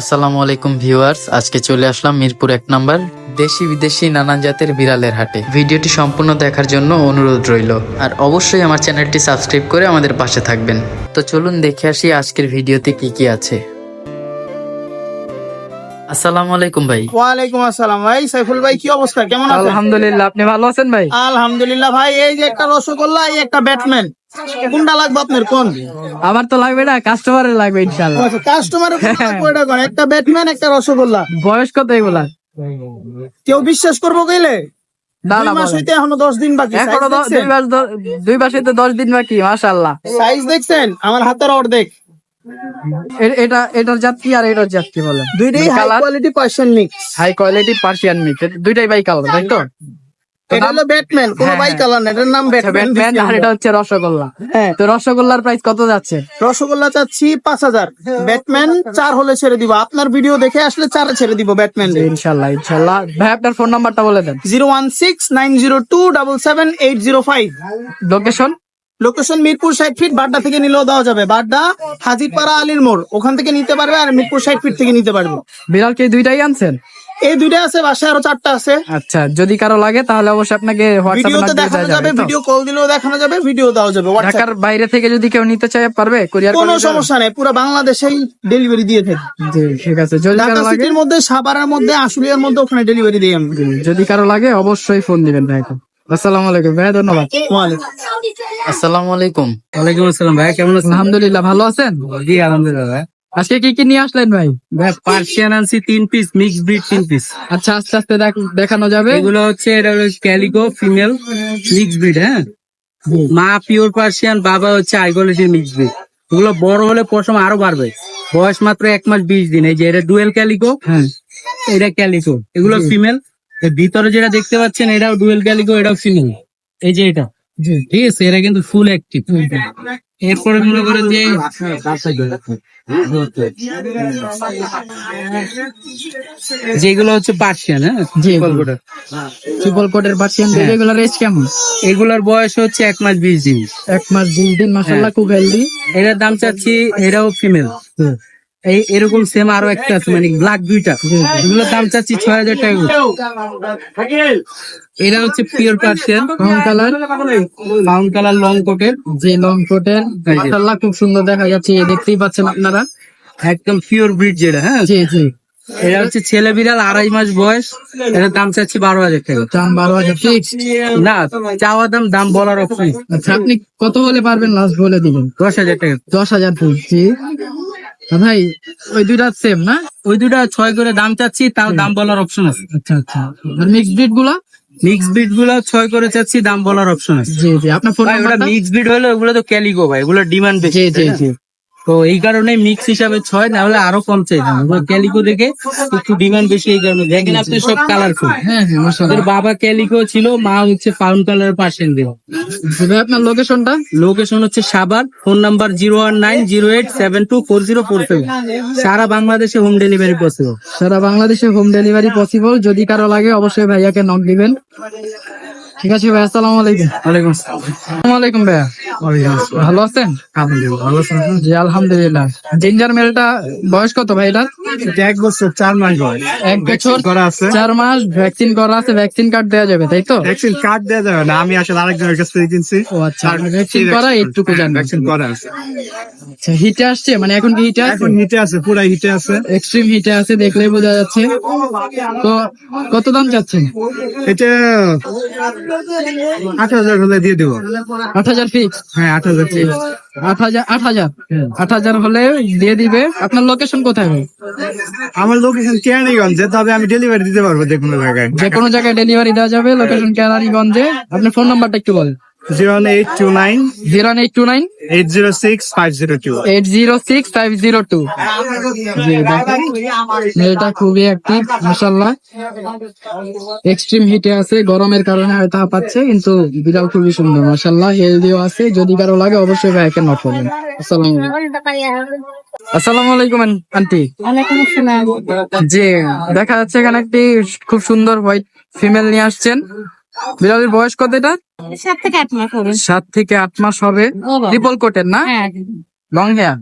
আসসালামু আলাইকুম ভিউয়ার্স আজকে চলে আসলাম মিরপুর এক নাম্বার দেশি বিদেশি নানান জাতের বিড়ালের হাটে। ভিডিওটি সম্পূর্ণ দেখার জন্য অনুরোধ রইল। আর অবশ্যই আমার চ্যানেলটি সাবস্ক্রাইব করে আমাদের পাশে থাকবেন। তো চলুন দেখে আসি আজকের ভিডিওতে কি কি আছে। আসসালামু আলাইকুম ভাই। ওয়ালাইকুম আসসালাম ভাই সাইফুল ভাই কি অবস্থা? কেমন আছেন? আলহামদুলিল্লাহ আপনি ভালো আছেন ভাই? আলহামদুলিল্লাহ ভাই এই যে একটা রসগোল্লা এই একটা ব্যাটম্যান কোনটা লাগবে আপনার? কোন? আমার তো লাগবে না কাস্টমারের লাগবে ইনশাল্লাহ কাস্টমারের কোনটা কোন? একটা ব্যাটম্যান একটা রসগোল্লা? বয়স কত এগুলা? কেউ বিশ্বাস করব গেলে না মাস হইতে এখনও দশ দিন বাকি। এখনও মাস মাসে দিন বাকি সাইজ দেখছেন? আমার হাতের অর্ধেক। এটা এটার জাত কি আর এটার জাত কি বলেন। দুইটাই high quality Persian mix high quality Persian mix দুইটাই বাই কালার তাই তো? এটা হলো ব্যাটম্যান কোন হ্যাঁ, বাই। কালার না এটার নাম ব্যাটম্যান ব্যাটম্যান আর এটা হচ্ছে রসগোল্লা। হ্যাঁ। তো রসগোল্লার প্রাইস কত যাচ্ছে? রসগোল্লা চাচ্ছি পাঁচ হাজার। ব্যাটম্যান চার হলে ছেড়ে দিব। আপনার ভিডিও দেখে আসলে চারে ছেড়ে দিব ব্যাটম্যান ইনশাল্লাহ ইনশাল্লাহ। ভাই আপনার ফোন নাম্বারটা বলে দেন। Zero one six nine zero two double seven eight zero five. Location location Mirpur ষাট ফিট বাড্ডা থেকে নিলেও দেওয়া যাবে। বাড্ডা হাজিরপাড়া আলীর মোড়। ওখান থেকে নিতে পারবে আর মিরপুর ষাট ফিট থেকে নিতে পারবে। বিড়াল কি দুইটাই আনছেন? এই দুইটা আছে বাসায় আরও চারটা আছে। আচ্ছা যদি কারও লাগে তাহলে অবশ্যই আপনাকে হোয়াটসঅ্যাপে দেখানো যাবে ভিডিও কল দিলেও দেখানো যাবে ভিডিও দেওয়া যাবে ঢাকার বাইরে থেকে যদি কেউ নিতে চায় পারবে? কুরিয়ার কোনো সমস্যা নেই পুরো বাংলাদেশেই ডেলিভারি দিয়ে থাকি জি ঠিক আছে। যদি কারও লাগে সিটির মধ্যে সাভারের মধ্যে আশুলিয়ার মধ্যে ওখানে ডেলিভারি দিই আমি। যদি কারও লাগে অবশ্যই ফোন দিবেন ভাই। আসসালামু আলাইকুম ভাই ধন্যবাদ। আসসালামু আলাইকুম। ওয়ালাইকুম আসসালাম ভাই কেমন আছেন? আলহামদুলিল্লাহ ভালো আছেন? জি আলহামদুলিল্লাহ ভাই। আজকে কি কি নিয়ে আসলেন ভাই? পার্সিয়ান আনছি তিন পিস মিক্স ব্রিড তিন পিস আচ্ছা আস্তে আস্তে দেখ- দেখানো যাবে। এগুলো হচ্ছে এটা হলো ক্যালিকো ফিমেল মিক্স ব্রিড হ্যাঁ? মা পিওর পার্সিয়ান বাবা হচ্ছে কোয়ালিটির মিক্স ব্রিড এগুলো বড় হলে পশম আরও বাড়বে। বয়স মাত্র এক মাস বিশ দিন। এই যে এটা ডুয়েল ক্যালিকো হ্যাঁ। এটা ক্যালিকো এগুলো ফিমেল ভিতরে যেটা দেখতে পাচ্ছেন এটাও ডুয়েল ক্যালিকো এটাও ফিমেল এই যে এটা। আছে এরা কিন্তু ফুল অ্যাক্টিভ এরপরে মনে করেন যে যেগুলো হচ্ছে পার্সিয়ান হ্যাঁ? ট্রিপল কোটের পার্সিয়ান হ্যাঁ। এগুলোর রেঞ্জ কেমন? এগুলোর বয়স হচ্ছে এক মাস বিশ দিন। এক মাস বিশ দিন মাসাল্লাহ খুব হেলদি এটার দাম চাচ্ছি এরাও ফিমেল এই এরকম সেম আরও একটা আছে মানে ব্ল্যাক দুইটা। এগুলোর দাম চাচ্ছি ছয় হাজার টাকা। এরা হচ্ছে pure Persian brown colour brown colour long কোটের যে লং কোটের মাসাল্লাহ খুব সুন্দর দেখা যাচ্ছে এই দেখতেই পাচ্ছেন আপনারা। একদম পিওর ব্রিড যেটা হ্যাঁ? জি জি। এটা হচ্ছে ছেলে বিড়াল আড়াই মাস বয়স এটার দাম চাচ্ছি বারো হাজার টাকা। দাম বারো হাজার না চাওয়া দাম দাম বলার অপশন আচ্ছা আপনি কত হলে পারবেন? লাস্ট বলে দিবেন। দশ হাজার টাকা। দশ হাজার জি। ভাই ওই দুইটা সেম না? ওই দুটা ছয় করে দাম চাচ্ছি তাও দাম বলার অপশন আছে। আচ্ছা আচ্ছা। মিক্স ব্রিডগুলা? মিক্স ব্রিডগুলো ছয় করে চাচ্ছি দাম বলার অপশন আছে। জি জি। আপনার ফোন মিক্স ব্রিড হলে ওগুলো তো ক্যালিগো ভাই ওগুলো ডিমান্ড বেশি জি জি জি। তো এই কারণে মিক্স হিসাবে ছয় না হলে আরও কম চাই ক্যালিকো দেখে একটু ডিমান্ড বেশি এই কারণে। দেখেন আপনি সব কালারফুল হ্যাঁ হ্যাঁ মাশাআল্লাহ। বাবা ক্যালিকো ছিল মা হচ্ছে পাউন কালার পার্সেন্ট দেওয়া ভাই আপনার লোকেশনটা লোকেশন হচ্ছে সাবার phone number zero one nine zero eight seven two four zero four seven সারা বাংলাদেশে হোম ডেলিভারি পসিবল সারা বাংলাদেশে হোম ডেলিভারি পসিবল যদি কারও লাগে অবশ্যই ভাইয়াকে নক দিবেন। ঠিক আছে ভাই আসসালামু আলাইকুম। ওয়ালাইকুম আসসালাম। আসসালামু আলাইকুম ভাইয়া। ভালো আছেন? ভালো আছেন জি আলহামদুলিল্লাহ। জিঞ্জার মেলটা বয়স কত ভাই এটার? এক বছর চার মাস বয়স। এক বছর করা আছে। চার মাস ভ্যাকসিন করা আছে ভ্যাকসিন কার্ড দেওয়া যাবে তাই তো? ভ্যাকসিন কার্ড দেওয়া যাবে না আমি আসলে আরেকজনের কাছ থেকে কিনছি। ও আচ্ছা ভ্যাকসিন করা এইটুকু জানবেন। ভ্যাকসিন করা আছে। আচ্ছা হিটে আসছে? মানে এখন কি হিটে আছে? এখন হিটে আছে পুরা হিটে আছে। এক্সট্রিম হিটে আছে দেখলেই বোঝা যাচ্ছে। তো কত দাম যাচ্ছে এটা আট হাজার হলে দিয়ে দেবো। আট হাজার ফিক্স হ্যাঁ আট হাজার আট হাজার আট হাজার। আট হাজার হলে দিয়ে দিবে। আপনার লোকেশন কোথায় হবে আমার লোকেশন কেরানীগঞ্জে। তবে আমি ডেলিভারি দিতে পারব যে কোনো জায়গায়। যে কোনো জায়গায় ডেলিভারি দেওয়া যাবে লোকেশন কেরানীগঞ্জে। আপনার ফোন নাম্বারটা একটু বলেন। Zero eight two nine zero eight two nine eight zero six five zero two eight zero six five zero two খুবই অ্যাক্টিভ মাসাল্লাহ এক্সট্রিম হিটে আছে গরমের কারণে হয়তো হাঁপাচ্ছে কিন্তু বিড়াল খুবই সুন্দর মাসাল্লাহ হেলদিও আছে যদি কারও লাগে অবশ্যই ভাইকে নক করবেন। আসসালামু আলাইকুম। আসসালামু আলাইকুম আন্টি। জি দেখা যাচ্ছে এখানে একটি খুব সুন্দর হোয়াইট ফিমেল নিয়ে আসছেন। বিড়ালের বয়স কত এটা? সাত থেকে আট মাস হবে। সাত থেকে আট মাস হবে। ট্রিপল কোটের না? হ্যাঁ। লং হেয়ার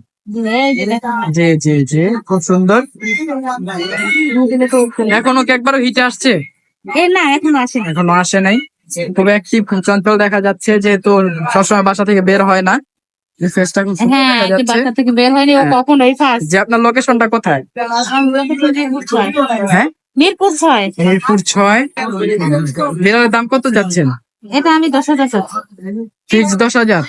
জি জি জি। খুব সুন্দর। এখনও কি একবারও হিটে আসছে? না এখন আসে এখনও আসে নাই। খুব অ্যাক্টিভ চঞ্চল দেখা যাচ্ছে যেহেতু সবসময় বাসা থেকে বের হয় না। হ্যাঁ হ্যাঁ। আপনার লোকেশনটা কোথায়? হ্যাঁ? মিরপুর ছয় মিরপুর ছয় বিড়ালের দাম কত যাচ্ছেন এটা আমি দশ হাজার চাচ্ছি ফিক্স দশ হাজার?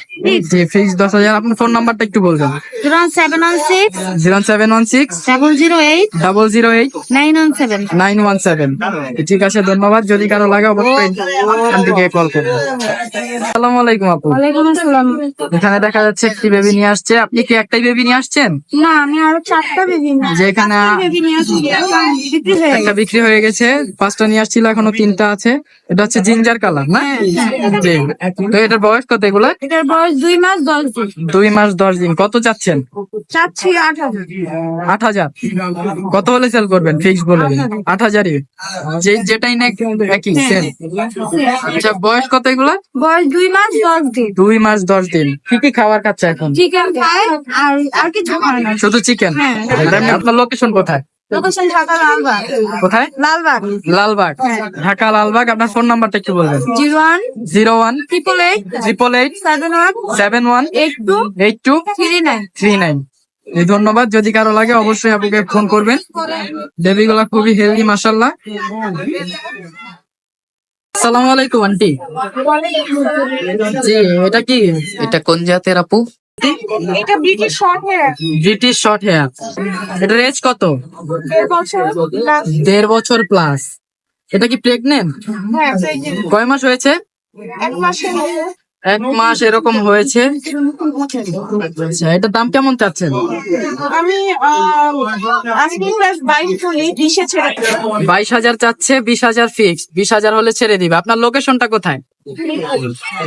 জি ফিক্স দশ হাজার। আপনার ফোন নাম্বারটা একটু বলবেন। Zero seven one six zero seven one six double zero eight double zero eight nine one seven. Nine one seven. ঠিক আছে ধন্যবাদ। যদি কারও লাগে অবশ্যই এখান থেকে কল করবেন। আসসালামু আলাইকুম আপু। ওয়ালাইকুম আসসালাম। এখানে দেখা যাচ্ছে একটি বেবি নিয়ে আসছে। আপনি কি একটাই বেবি নিয়ে আসছেন? না আমি আরও চারটা বেবি যে নিয়ে আসছি। একটা বিক্রি হয়ে গেছে। পাঁচটা নিয়ে আসছিল এখনও তিনটা আছে। এটা হচ্ছে জিঞ্জার কালার না? জি। তো এটার বয়স? কত এগুলা এটার বয়স দুই মাস দশ দিন। দুই মাস দশ দিন। কত চাচ্ছেন? চাচ্ছি আট হাজার। আট হাজার? কত হলে সেল করবেন? ফিক্স বলে আট হাজারই? যে যেটাই না একই সেল আচ্ছা বয়স কত এগুলা? বয়স দুই মাস দশ দিন। দুই মাস দশ দিন। কি কি খাবার খাচ্ছে এখন? চিকেন খায় আর আর কিছু খায় না। শুধু চিকেন আপনার লোকেশন কোথায়? লোকেশন ঢাকা লালবাগ। কোথায়? লালবাগ। লালবাগ। ঢাকা লালবাগ আপনার ফোন নাম্বারটা একটু বলবেন। Zero one zero one triple eight triple eight seven one seven one eight two eight two three nine three nine ধন্যবাদ যদি কারও লাগে অবশ্যই আপনাকে ফোন করবেন। বেবিগুলা খুবই হেলদি মাসাল্লাহ আসসালামু আলাইকুম আন্টি। জি এটা কি? এটা কোন জাতের আপু? এটা British short hair British short hair এটার এজ কত? দেড় বছর প্লাস এটা কি প্রেগনেন্ট হ্যাঁ কয় মাস হয়েছে? এক মাসে এক মাস এরকম হয়েছে। আচ্ছা এটার দাম কেমন চাচ্ছেন? আমি বাইশ হাজার চাচ্ছে বিশ হাজার ফিক্স বিশ হাজার হলে ছেড়ে দিবে। আপনার লোকেশনটা কোথায়?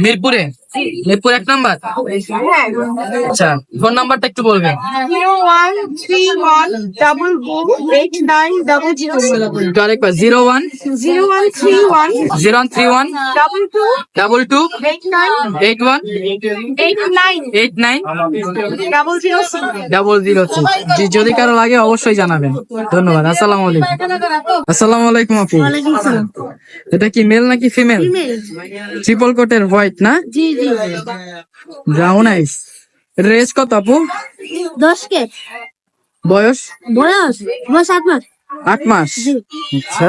মিরপুরে। মিরপুর এক নাম্বার? আচ্ছা ফোন নাম্বারটা একটু বলবেন। ওয়ান ওয়ান আরেকবার zero one? Zero one three one zero three one? Double two double two? Eight eight one? Eight nine eight nine? Double zero double zero জি যদি কারও লাগে অবশ্যই জানাবেন। ধন্যবাদ। আসসালামু আলাইকুম। আসসালামু আলাইকুম আপু। এটা কি মেল নাকি ফিমেল ট্রিপল কোটের হোয়াইট না? জি জি। ব্রাউন আইস রেস কত আপু? দশ কে? বয়স? বয়স? বয়স আট মাস। আট মাস? আচ্ছা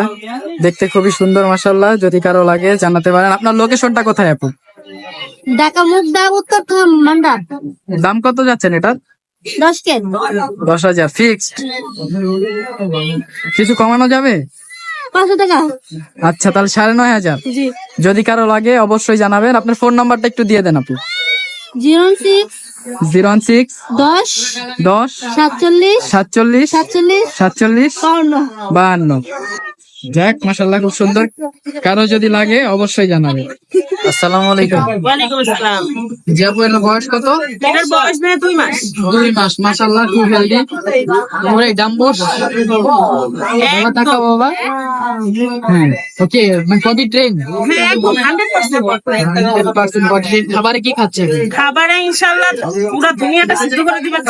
দেখতে খুবই সুন্দর মাসাল্লাহ যদি কারও লাগে জানাতে পারেন। আপনার লোকেশনটা কোথায় আপু? ঢাকা মুগদা উত্তর মান্ডা দাম কত যাচ্ছেন এটা দশ কে। দশ হাজার ফিক্সড কিছু কমানো যাবে? পাঁচশো টাকা। আচ্ছা তাহলে সাড়ে নয় হাজার। জি। যদি কারও লাগে অবশ্যই জানাবেন। আপনার ফোন নাম্বারটা একটু দিয়ে দেন আপনি। জিরো সিক্স জিরো সিক্স দশ দশ সাতচল্লিশ সাতচল্লিশ সাতচল্লিশ সাতচল্লিশ বাহান্ন। যাক মাসাল্লাহ খুব সুন্দর। কারও যদি লাগে অবশ্যই জানাবে। আসসালামু আলাইকুম। ওয়ালাইকুম জি আপু এর বয়স কত? বয়স মেয়ে দুই মাস। দুই মাস মাসাল্লাহ খুব হেলদি ওরে ডাম্বোস বাবা টাকা বাবা? হ্যাঁ ওকে মানে বডি ট্রেন হ্যাঁ খাবারে কি খাচ্ছে? খাবারে ইনশাল্লাহ পুরো দুনিয়াটা সিদ্ধ করে দিবেন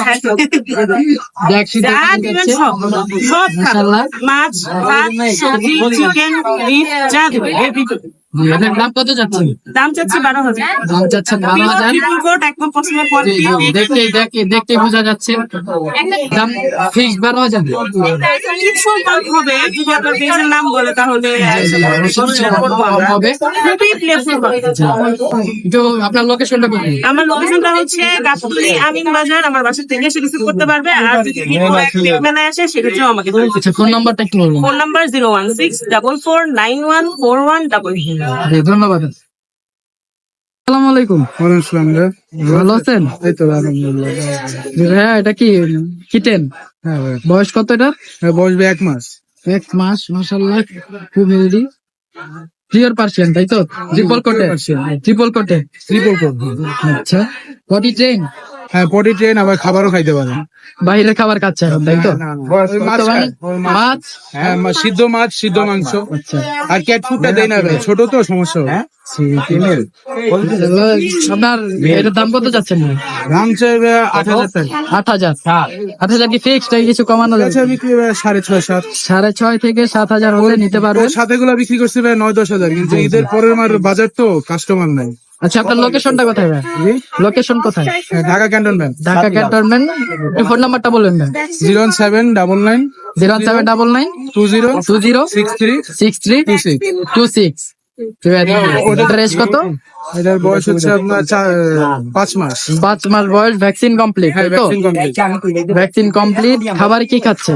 দেখ সিদ্ধ করে দিবেন সব। সব মাছ ভাত সবজি চিকেন মিট যা দিবেন এর ভিতরে জি, এটার দাম কত যাচ্ছে? দাম চাচ্ছি বারো হাজার। দাম যাচ্ছে বারো হাজার। ট্রিপল কোট একদম পছন্দের পর জি, জি, দেখতে দেখতে দেখতে বোঝা যাচ্ছে। দাম ফিক্স বারো হাজার। হবে। যদি আপনার পেজের নাম বলে তাহলে হবে। খুবই তো আপনার লোকেশনটা কোথায় আমার লোকেশনটা হচ্ছে গাছতলি আমিন বাজার। আমার বাসা থেকে রিসিভ করতে পারবে। আর যদি মেলায় আসে সেক্ষেত্রেও আমাকে ফোন নাম্বারটা বলবেন phone number zero one six double four nine one four one double ধন্যবাদ। আসসালামু আলাইকুম। ভালো আছেন? এই তো হ্যাঁ এটা কি কিটেন হ্যাঁ বয়স কত এটা বসবে এক মাস। এক মাস মাসাল্লাহ খুব হেলদি পিওর পার্সিয়ান তাই তো? ট্রিপল কোটে ট্রিপল কোটে ট্রিপল কোট আচ্ছা। বডি ট্রেন হ্যাঁ পটি ট্রেন আবার খাবারও খাইতে পারে। বাইরের খাবার খাচ্ছে তাই তো? মাছ হ্যাঁ সিদ্ধ মাছ সিদ্ধ মাংস। আচ্ছা। আর ক্যাট ফুডটা দেয় না ভাই। ছোট তো সমস্যা আপনার এটার দাম কত যাচ্ছেন দাম আট হাজার টাকা। আট হাজার? আট হাজার কি ফিক্সড কিছু কমানো বিক্রি সাড়ে ছয় সাত। সাড়ে ছয় থেকে সাত হাজার হলে নিতে পারবেন। ওর সাথে গুলা বিক্রি করছে নয় দশ হাজার। কিন্তু ঈদের পরের মার বাজার তো কাস্টমার নাই। আচ্ছা আপনার লোকেশনটা কোথায় ভাই? লোকেশন কোথায়? Dhaka cantonment Dhaka cantonment phone নাম্বারটা বলেন না zero seven double nine zero seven double nine two zero two zero six three six three two six. Two six. Dress কত? এটার বয়স হচ্ছে আপনার পাঁচ মাস। পাঁচ মাস বয়স ভ্যাকসিন কমপ্লিট হ্যাঁ তো? ভ্যাকসিন কমপ্লিট খাবার কি খাচ্ছে?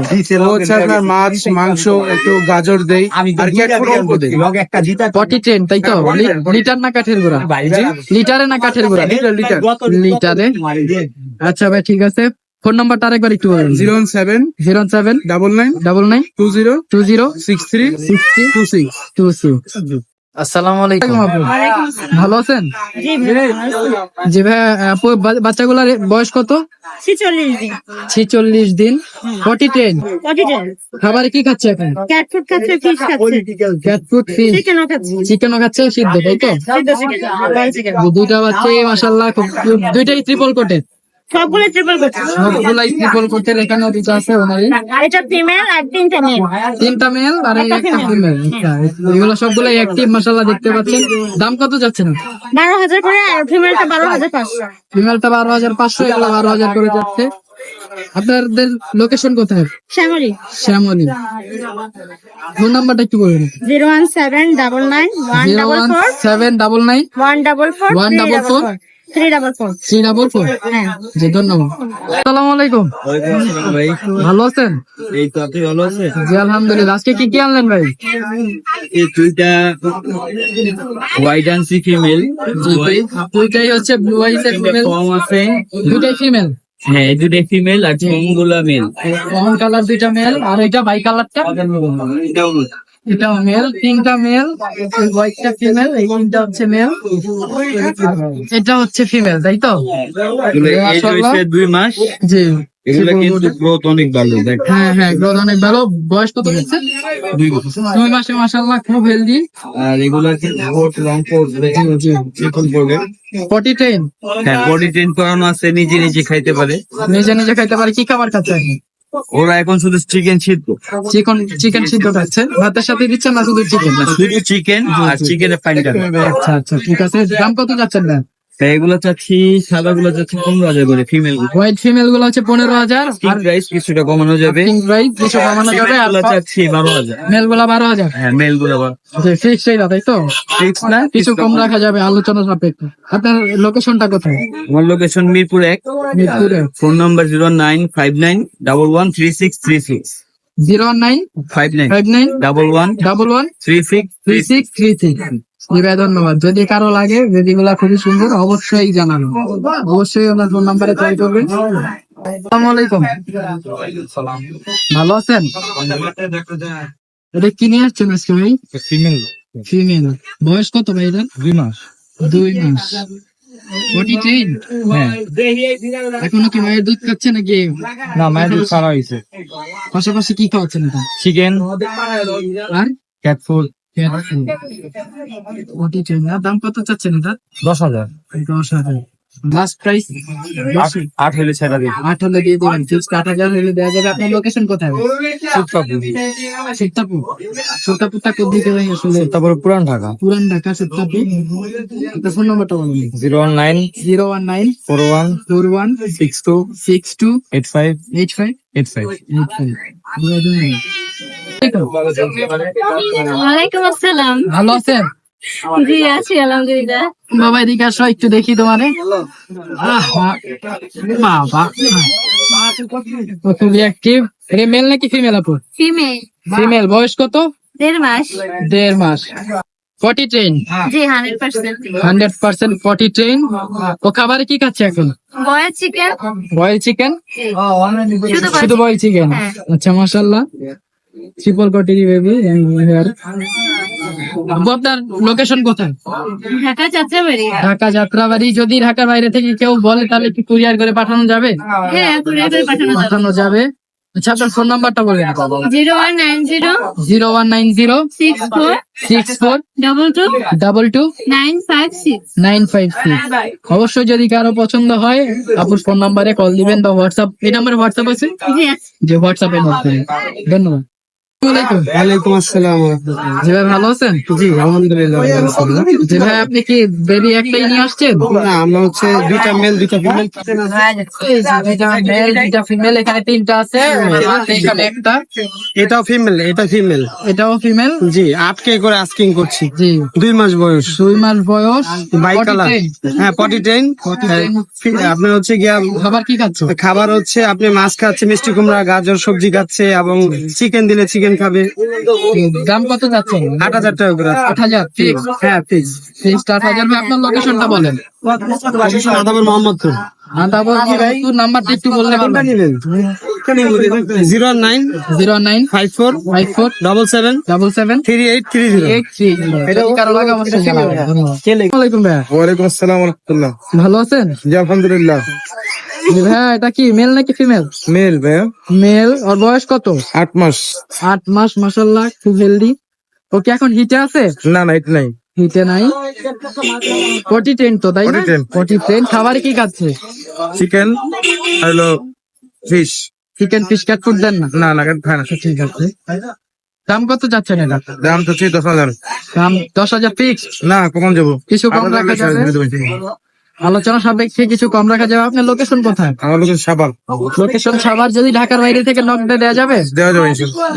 হচ্ছে আপনার মাছ মাংস একটু গাজর দেই আর পটি ট্রেন তাই তো? লিটার না কাঠের গুঁড়া? লিটারে না কাঠের গুঁড়া? লিটার। লিটার? লিটারে আচ্ছা ভাই ঠিক আছে। ফোন নাম্বারটা আরেকবার একটু বলুন। Zero seven zero seven double nine double nine two zero two zero six three six three two six. Two six. আসসালামু আলাইকুম। ভালো আছেন? জি ভাই আপু বাচ্চাগুলার বয়স কত? ছিচল্লিশ দিন। ছিচল্লিশ দিন। ফর্টি টেন খাবারে কি খাচ্ছে এখন? ক্যাট ফুড খাচ্ছে ফিশ খাচ্ছে। ক্যাট ফুড ফিশ চিকেনও খাচ্ছে। চিকেনও খাচ্ছে সিদ্ধ তাই তো? সিদ্ধ চিকেন বয়েল চিকেন যে দুইটা বাচ্চা মাসাল্লাহ খুব দুইটাই ট্রিপল কোটে সবগুলো ট্রিপল করছে। সবগুলাই ট্রিপল কোটে এখানেও দুটো আছে ওনারই। এটা ফিমেল আর তিনটা মেল তিনটা মেল আর একটা ফিমেল এগুলো সবগুলাই অ্যাক্টিভ মাসাল্লাহ দেখতে পাচ্ছেন। দাম কত যাচ্ছে না? করে আর ফিমেলটা বারো হাজার ফিমেলটা এগুলো করে যাচ্ছে। আপনাদের লোকেশন কোথায়? শ্যামলি। শ্যামলী। ফোন নাম্বারটা একটু বলুন zero one seven double nine one double four seven double nine one double four One double four? Three double four three double four হ্যাঁ জি ধন্যবাদ আসসালামু আলাইকুম ভালো আছেন? এই তো আপনি ভালো আছেন? জি আলহামদুলিল্লাহ। আজকে কি কি আনলেন ভাই? এই দুইটা হোয়াইট অ্যান্ড সি ফিমেল দুইটাই হচ্ছে ব্লু আইস এর ফিমেল কম আছে। দুইটাই ফিমেল হ্যাঁ এই দুইটা ফিমেল আর কমগুলা মেল কালার দুইটা মেল আর এটা বাই কালারটা এটাও মেল তিনটা মেল হোয়াইটটা ফিমেল এই তিনটা হচ্ছে মেল এটা হচ্ছে ফিমেল তাই তো? দুই মাস। জি। এগুলা কিন্তু গ্রোথ অনেক ভালো দেখ। হ্যাঁ হ্যাঁ গ্রোথ অনেক ভালো। বয়স কত হচ্ছে দুই বছর। দুই মাসে মাসাল্লাহ খুব হেলদি আর এগুলা ভোট পটি ট্রেন হ্যাঁ বডি ট্রেন করানো আছে নিজে নিজে খাইতে পারে। নিজে নিজে খাইতে পারে কি খাবার খাচ্ছে ওরা এখন শুধু চিকেন সিদ্ধ। চিকেন চিকেন সিদ্ধ খাচ্ছে। ভাতের সাথে দিচ্ছে না শুধু চিকেন শুধু চিকেন আর চিকেনের ফাইনটা আচ্ছা আচ্ছা ঠিক আছে। দাম কত যাচ্ছেন না এগুলো চাচ্ছি সাদা গুলো চাচ্ছি পনেরো হাজার করে ফিমেল হোয়াইট ফিমেলগুলো হচ্ছে পনেরো হাজার কিং প্রাইস কিছুটা কমানো যাবে। প্রাইস কিছু কমানো যাবে আর চাচ্ছি বারো হাজার। মেলগুলা বারো হাজার। হ্যাঁ মেলগুলো ফিক্স সেই তাই তো? ফিক্স না কিছু কম রাখা যাবে। আলোচনা সাপেক্ষে। আপনার লোকেশনটা কোথায়? আমার লোকেশন মিরপুর এক। মিরপুরে phone number zero nine five nine double one three six three six zero nine five nine five nine double one double one three six three six three three ভাই ধন্যবাদ। যদি কারও লাগে যদি গুলা খুবই সুন্দর অবশ্যই জানানো অবশ্যই ওনার ফোন নাম্বারে ট্রাই করবেন। আসসালামু আলাইকুম। ভালো আছেন? এটা কি নিয়ে আসছেন আজকে ভাই? ফিমেল ফিমেল বয়স কত ভাই এটা দুই মাস। দুই মাস। ট্রেন হ্যাঁ। এখনও কি মায়ের দুধ খাচ্ছে নাকি? না মায়ের দুধ সারা হয়েছে। পাশাপাশি কি খাওয়াচ্ছেন এটা? চিকেন আর? ক্যাট ফুড দাম কত চাচ্ছেন এটা? দশ হাজার। দশ হাজার। লাস্ট প্রাইস আট হলে ছেড়া দিই আট হলে দিয়ে দেবেন। আট হাজার হলে দেওয়া যাবে। আপনার লোকেশন কোথায়? সীতাপুর সীতাপুরটা কোন দিকে ভাই আসলে? তারপরে পুরান ঢাকা। পুরান ঢাকা সীতাপুর আপনার ফোন নাম্বারটা বলুন। Zero one nine zero one nine four one four one six two six two eight five eight five eight five. Eight five. ওয়ালাইকুম আসসালাম। ভালো আছেন? জি আছি আলহামদুলিল্লাহ? বাবা এদিকে আসো একটু দেখি তোমারে। বাবা খুবই অ্যাক্টিভ এটা মেল নাকি ফিমেল আপু? ফিমেল ফিমেল বয়স কত? দেড় মাস। দেড় মাস। পটি ট্রেন জি hundred percent hundred percent potty train ও খাবারে কি খাচ্ছে এখন? বয়েল চিকেন বয়েল চিকেন শুধু শুধু বয়েল চিকেন হ্যাঁ। আচ্ছা মাশাল্লাহ ট্রিপল কোটি বেবি হেয়ার আপনার লোকেশন কোথায়? ঢাকা যাত্রাবাড়ি। ঢাকা যাত্রাবাড়ি যদি ঢাকার বাইরে থেকে কেউ বলে তাহলে কি কুরিয়ার করে পাঠানো যাবে? হ্যাঁ কুরিয়ার করে পাঠানো যাবে। আচ্ছা আপনার ফোন নাম্বারটা বলেন। Zero one nine zero zero one nine zero six four six four double two double two nine five six. Nine five six. অবশ্যই যদি কারও পছন্দ হয় আপুর ফোন নাম্বারে কল দিবেন বা হোয়াটসঅ্যাপ এই নাম্বারে হোয়াটসঅ্যাপ আছে। যে হোয়াটসঅ্যাপে নোট ধন্যবাদ। আসসালামু আসসালাম জি ভাই ভালো আছেন? জি আলহামদুলিল্লাহ জি ভাই আপনি কি বেবি একটাই নিয়ে আসছেন? না আমরা হচ্ছে দুইটা মেল দুইটা ফিমেল এই যে দুইটা মেল দুইটা ফিমেল এখানে তিনটা আছে। এখানে একটা। এটাও ফিমেল এটা ফিমেল এটাও ফিমেল জি আটকে করে আস্কিং করছি। জি। দুই মাস বয়স। দুই মাস বয়স। বাই কালার হ্যাঁ পটি ট্রেন আপনার হচ্ছে গিয়া খাবার কি খাচ্ছে খাবার হচ্ছে আপনি মাছ খাচ্ছে মিষ্টি কুমড়া গাজর সবজি খাচ্ছে এবং চিকেন দিলে চিকেন খাবে। দাম কত যাচ্ছে আট হাজার টাকা করে আট হাজার ফিক্স হ্যাঁ প্লিজ ফিক্স আট হাজার। ভাই আপনার লোকেশনটা বলেন। আদাবার মোহাম্মদপুর। আদাবর নাম্বারটা একটু বললে কোনটা নিলেন zero nine zero nine five four five four double seven double seven three eight three zero. Eight three এটা কারও লাগে জানাবেন। আসসালাম রহমতুল্লাহ। ভালো আছেন? জি আলহামদুলিল্লাহ। ভাইয়া এটা কি মেল নাকি ফিমেল মেল ভাইয়া মেল ওর বয়স কত? আট মাস। আট মাস মাসাল্লাহ খুব হেলদি ও কি এখন হিটে আছে? না না এটা নাই। হিটে নাই? পটি ট্রেন তো তাই না। পটি ট্রেন খাবারে কি খাচ্ছে? চিকেন হলো fish chicken fish cat food দেন না? না না খায় না। ঠিক আছে। দাম কত যাচ্ছে এটা? দাম তো সেই দশ হাজার। দাম দশ হাজার ফিক্স না কখন যাব? কিছু কম রাখা যাবে। আলোচনা সাপেক্ষে কিছু কম রাখা যাবে। আপনার লোকেশন কোথায়? আমার লোকের সাবাল লোকেশন সাভার যদি ঢাকার বাইরে থেকে নক দেওয়া যাবে? দেওয়া যাবে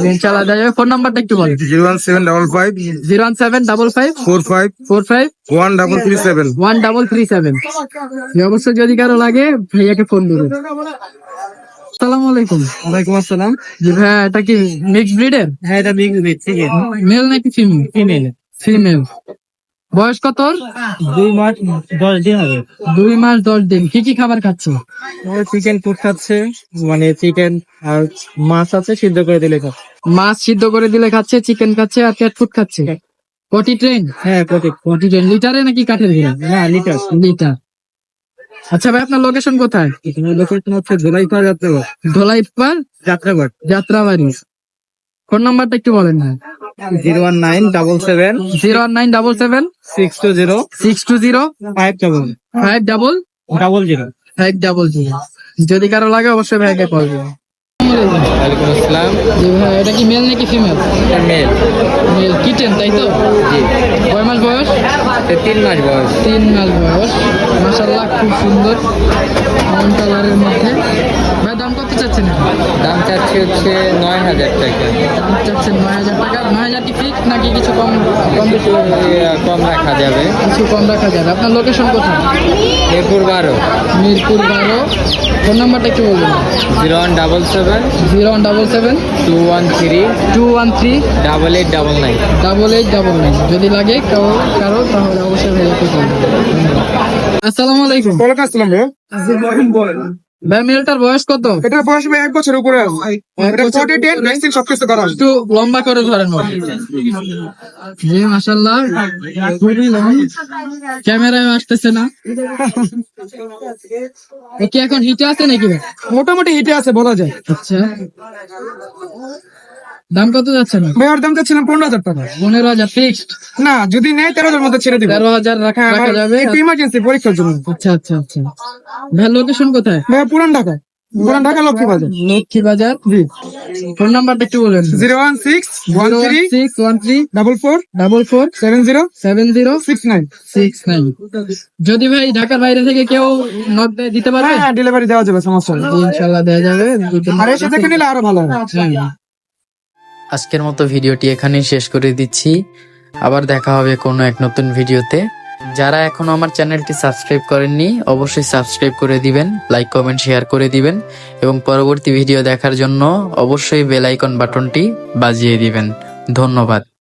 ইনশাল্লাহ। দেওয়া যাবে। ফোন নাম্বারটা একটু বলেন। Zero one seven double five. Zero one seven double five. Four five. Four five. One double three seven. One double three seven. অবশ্যই যদি কারও লাগে ভাইয়াকে ফোন করুন। আসসালামু আলাইকুম। ওয়ালাইকুম আসসালাম। জি ভাইয়া এটা কি মিক্স ব্রিডের হ্যাঁ এটা ঠিক আছে মেল নাকি ফিমেল ফিমেল ফিমেল বয়স কত? দুই মাস দশ দিন হবে। দুই মাস দশ দিন। কি কি খাবার খাচ্ছে? চিকেন ফুড খাচ্ছে মানে চিকেন আর মাছ আছে সিদ্ধ করে দিলে খাচ্ছে। মাছ সিদ্ধ করে দিলে খাচ্ছে চিকেন খাচ্ছে আর ক্যাট ফুড খাচ্ছে? পটি ট্রেন হ্যাঁ প্রত্যেক পটি ট্রেন লিটারে নাকি কাঠের ঘিরা না লিটার। লিটার। আচ্ছা ভাই আপনার লোকেশন কোথায়? লোকেশন হচ্ছে ধোলাই পাওয়া যাচ্ছে ধোলাই পার যাত্রাবাট যাত্রাবাড়ি ফোন নাম্বারটা একটু বলেন না zero one nine double seven zero nine double seven six two zero six two zero five double five double double zero five double zero. যদি কারও লাগে অবশ্যই ভাইকে কল করবেন ওয়ালাইকুম আসসালাম। জি ভাই এটা কি মেল নাকি ফিমেল মেল মেল কিটেন তাই তো? জি। কয় মাস বয়স? তিন মাস বয়স। তিন মাস বয়স। মাসাল্লাহ খুব সুন্দর। কালারের মধ্যে। ভাই দাম কত? চাচ্ছেন দাম চাচ্ছি হচ্ছে নয় হাজার টাকা। দাম চাচ্ছেন নয় হাজার টাকা। নয় হাজার কি ফিক্স নাকি কিছু কম কম বেশি কম রাখা যাবে। কিছু কম রাখা যাবে। আপনার লোকেশন কোথায়? এরপর বারো। মিরপুর বারো। ফোন নাম্বারটা একটু বলবেন। Zero one double seven zero one double seven two one three two one three double eight double nine. Double eight double nine. যদি লাগে কারও কারও তাহলে অবশ্যই ভাইয়াকে আসসালামু আলাইকুম। ওয়ালাইকুম আসসালাম ভাইয়া। ভাই মেলটার বয়স কত? এটা বয়স এক বছর উপরে। ভ্যাকসিন সবকিছু করা একটু লম্বা করে ধরেন। জি মাসাল্লাহ ক্যামেরায় আসতেছে না। কি এখন হিটে আছে নাকি? মোটামুটি হিটে আছে বলা যায়। আচ্ছা। দাম কত যাচ্ছে না ভাইয়ার দাম চাচ্ছিলাম পনেরো হাজার টাকা। পনেরো হাজার ফিক্সড না যদি নেয় তেরো হাজার মধ্যে ছেড়ে দিবে। তেরো হাজার রাখা হ্যাঁ রাখা যাবে। একটু ইমার্জেন্সি পরীক্ষার জন্য। আচ্ছা আচ্ছা আচ্ছা। ভাই লোকেশন কোথায়? ভাইয়া পুরান ঢাকা। পুরান ঢাকা লক্ষ্মী বাজার লক্ষ্মী বাজার জি। ফোন নাম্বারটা একটু বলেন। Zero one six one three six one three double four double four seven zero seven zero six nine. Six nine. যদি ভাই ঢাকার বাইরে থেকে কেউ নক দিতে পারবে? হ্যাঁ হ্যাঁ ডেলিভারি দেওয়া যাবে সমস্যা নেই। ইনশাল্লাহ দেওয়া যাবে। আর এসে দেখে নিলে আরও ভালো হবে। হ্যাঁ। আজকের মতো ভিডিওটি এখানেই শেষ করে দিচ্ছি। আবার দেখা হবে কোনো এক নতুন ভিডিওতে। যারা এখনও আমার চ্যানেলটি সাবস্ক্রাইব করেননি, অবশ্যই সাবস্ক্রাইব করে দিবেন, লাইক, কমেন্ট, শেয়ার করে দিবেন এবং পরবর্তী ভিডিও দেখার জন্য অবশ্যই বেল আইকন বাটনটি বাজিয়ে দিবেন। ধন্যবাদ।